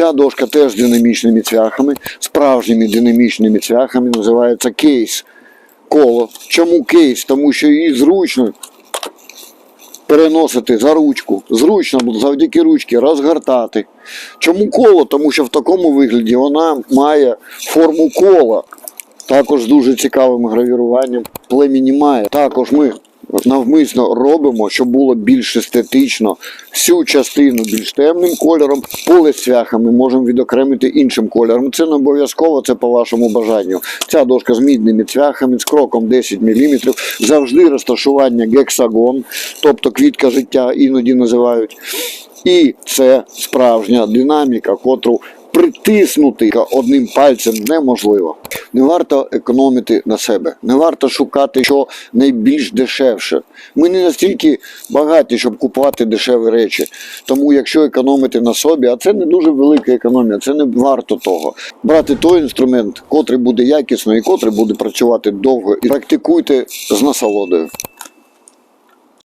Ця дошка теж з динамічними цвяхами, справжніми динамічними цвяхами, називається кейс. Коло. Чому кейс? Тому що її зручно переносити за ручку. Зручно завдяки ручці розгортати. Чому коло? Тому що в такому вигляді вона має форму кола. Також з дуже цікавим гравіруванням племені має. Також ми навмисно робимо, щоб було більш естетично. Всю частину більш темним кольором, поле з цвяхами можемо відокремити іншим кольором. Це не обов'язково, це по вашому бажанню. Ця дошка з мідними цвяхами, з кроком 10 мм. Завжди розташування гексагон, тобто квітка життя іноді називають. І це справжня динаміка, котру притиснути одним пальцем неможливо. Не варто економити на себе, не варто шукати, що найбільш дешевше. Ми не настільки багаті, щоб купувати дешеві речі. Тому, якщо економити на собі, а це не дуже велика економія, це не варто того. Брати той інструмент, котрий буде якісно і котрий буде працювати довго, і практикуйте з насолодою.